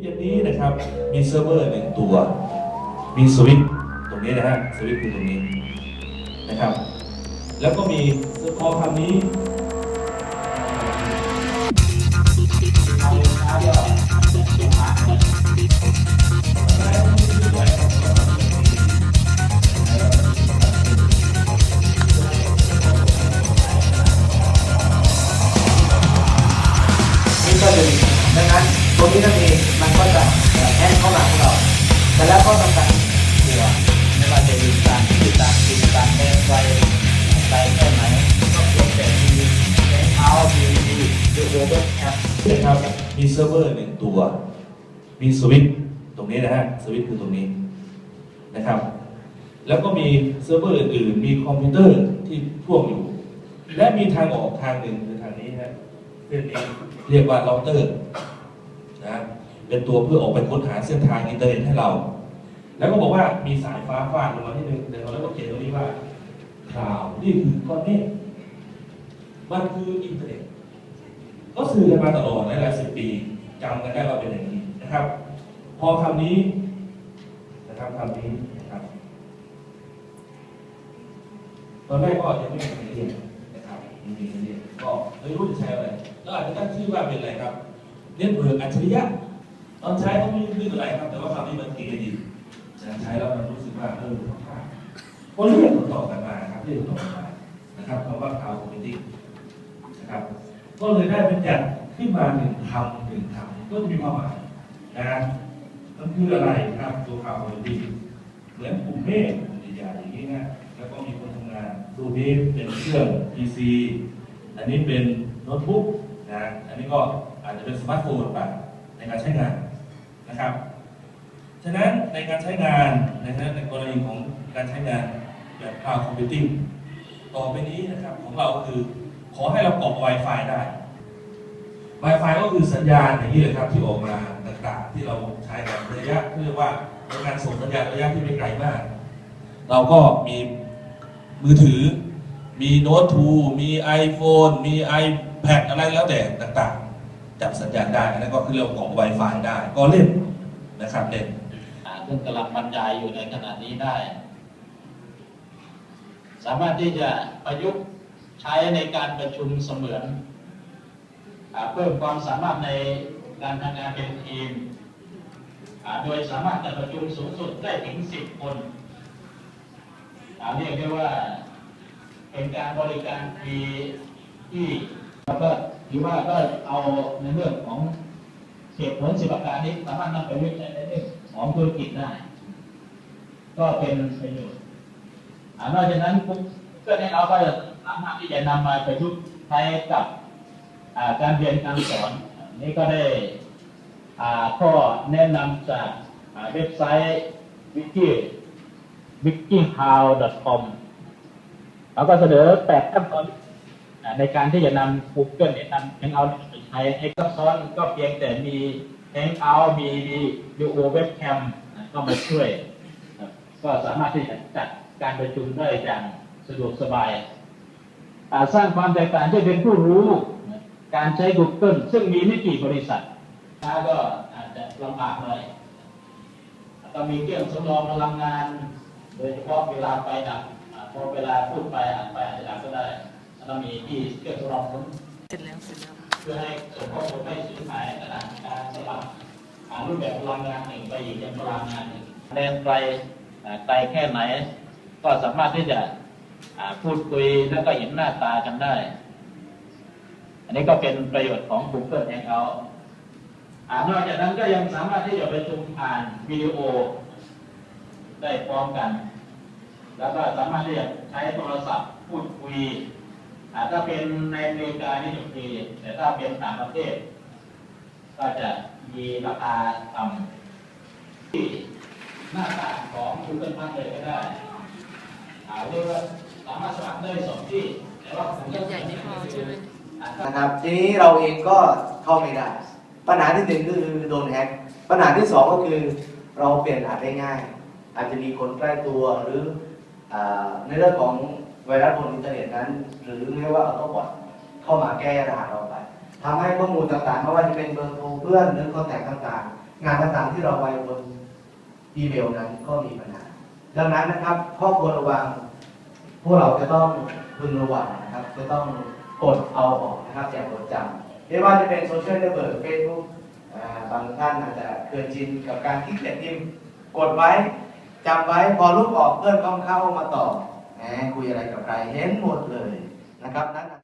เย็นนี้นะครับ มีเซิร์ฟเวอร์หนึ่งตัว มีสวิตช์ตรงนี้นะฮะสวิตช์คือตรงนี้นะครับ แล้วก็มีพอคำนี้ นั้นตรงนี้ถ้ามีมันก็จะแอนเข้าหลังเราแต่แล้วก็ทำการหัวไม่ว่าจะอยู่ารที่ตามติดตามแนวไฟไฟแค่ไหนก็เพียงแต่มีแอนเอามีมีดูโอเวอร์แคปนะครับมีเซิร์ฟเวอร์หนึ่งตัว มีสวิตช์ตรงนี้นะฮะสวิตช์คือตรงนี้นะครับ แล้วก็มีเซิร์ฟเวอร์อื่นๆมีคอมพิวเตอร์ที่พ่วงอยู่ และมีทางออกทางหนึ่งคือทางนี้ฮะเส้นนี้เรียกว่าเราเตอร์ เป็นตัวเพื่อออกไปค้นหาเส้นทางอินเทอร์เน็ตให้เรา แล้วก็บอกว่ามีสายฟ้าฟาดลงมาที่หนึ่งเดี๋ยวเราก็เขียนตรงนี้ว่าข่าวนี่คือก้อนเมฆมันคืออินเทอร์เน็ต ก็สื่อกันมาตลอดหลายสิบปีจำกันได้ว่าเป็นอย่างนี้นะครับ พอคำนี้นะครับคำนี้นะครับ ตอนแรกก็ยังไม่มีใครเรียนนะครับไม่มีใครเรียนก็ไม่รู้จะใช้อะไรแล้วอาจจะตั้งชื่อว่าเป็นอะไรครับเน็ตเวิร์กอัจฉริยะ ตอนใช้ก็ไม่รู้อะไรครับ แต่ว่าคำนี้มันเก๋ดีนะใช้แล้วมันรู้สึกว่าเออค่อนข้างก็เรียกต่อกันมาครับเรียกต่อกันมานะครับคำว่า cloud computing นะครับ ก็เลยได้เป็นจัดขึ้นมาหนึ่งคำหนึ่งคำก็จะมีความหมายนะมันคืออะไรครับตัวข่าวของดีเหมือนกลุ่มเมฆใหญ่ๆอย่างนี้นะแล้วก็มีคนทำงานรูปนี้เป็นเครื่อง PC อันนี้เป็นโน้ตบุ๊กนะอันนี้ก็อาจจะเป็นสมาร์ทโฟนไปในการใช้งาน นะครับ ฉะนั้นในการใช้งานนะครับในกรณีของการใช้งานแบบ cloud computing ต่อไปนี้นะครับของเราคือขอให้เรากรอก Wi-Fi ได้ Wi-Fi ก็คือสัญญาณอย่างนี้เลยครับที่ออกมาต่างๆ ที่เราใช้กันระยะเรียกว่าเป็นการส่งสัญญาณระยะที่ไม่ไกลมาก เราก็มีมือถือ มีโน้ตทูมี iPhone มี iPad อะไรแล้วแต่ต่างๆ จับสัญญาณได้อันนั้นก็คือเรียกว่ากรอก Wi-Fi ได้ก็เล่นนะครับเล่นซึ่งกำลังบรรยายอยู่ในขณะนี้ได้ สามารถที่จะประยุกต์ใช้ในการประชุมเสมือนอเพิ่มความสามารถในการทำงานเป็นทีมโดยสามารถจะประชุมสูงสุดได้ถึง 10 คนอ่เรียกได้ว่าเป็นการบริการฟรีที่ แล้วก็ถือว่าก็เอาในเรื่องของเหตุผลสิบประการนี้สามารถนำไปวิจัยในเรื่องของธุรกิจได้ ก็เป็นประโยชน์นอกจากนั้นก็แนะนำว่าสามารถที่จะนำมาประยุกต์ใช้กับการเรียนการสอน นี่ก็ได้อ่าข้อแนะนำจากเว็บไซต์วิกิ wikihow.com แล้วก็เสนอแปดขั้นตอน ในการที่จะนำ Google เนี่ยนำ Hangout ไปใช้ให้ซับซ้อนก็เพียงแต่มี Hangout มีวิดีโอเว็บแคมก็มาช่วย ก็สามารถที่จะจัดการประชุมได้อย่างสะดวกสบาย สร้างความแตกต่างที่เป็นผู้รู้ การใช้ Google ซึ่งมีไม่กี่บริษัทถ้าก็อาจจะลำบากหน่อยต้องมีเครื่องสำรองพลังงาน โดยเฉพาะเวลาไปดับอ่าพอเวลาพูดไปอ่านไปอาจจะดับก็ได้ เรามีที่เครื่องทดลองผลเสร็จแล้วเสร็จแล้วเพื่อให้ส่งข้อมูลไม่สูญหายขณะการสลับหารูปแบบพลังงานหนึ่งไปอีกยังพลังงานหนึ่งแดนไกลอ่าไกลแค่ไหน ก็สามารถที่จะอ่าพูดคุยแล้วก็เห็นหน้าตากันได้ อันนี้ก็เป็นประโยชน์ของ Google Hangout อ่านอกจากนั้นก็ยังสามารถที่จะประชุมผ่านวิดีโอได้พร้อมกัน แล้วก็สามารถที่จะใช้โทรศัพท์พูดคุยอ่า ถ้าเป็นในอเมริกานี่ถูกดีแต่ถ้าเป็นต่างประเทศ ก็จะมีราคาต่ำที่หน้าต่างของ Google พักเลยก็ได้อาเรียกว่าสามารถสมัครได้สองที่แต่ว่าผมก็ใหญ่ไม่พอใช่ไหมนะครับทีนี้เราเองก็เข้าไม่ได้ ปัญหาที่หนึ่งก็คือโดนแฮกปัญหาที่สองก็คือเราเปลี่ยนรหัสได้ง่าย อาจจะมีคนใกล้ตัวหรืออในเรื่องของ ไวรัสบนอินเทอร์เน็ตนั้น หรือเรียกว่าอัลโตบอทเข้ามาแก้รหัสเราไปทำให้ข้อมูลต่างๆไม่ว่าจะเป็นเบอร์โทรเพื่อนหรือคอนแทคต่างๆ งานต่างๆที่เราไว้บนอีเมลนั้นก็มีปัญหาดังนั้นนะครับข้อควรระวัง พวกเราจะต้องพึงระวังนะครับ จะต้องกดเอาออกนะครับอย่ากดจำไม่ว่าจะเป็นโซเชียลเน็ตเวิร์กเฟซบุ๊กบางท่านอาจจะเคยชินกับการคลิกแต่พิมพ์กดไว้จำไว้พอลูกออกเพื่อนก็เข้ามาต่อ คุยอะไรกับใครเห็นหมดเลยนะครับนั้น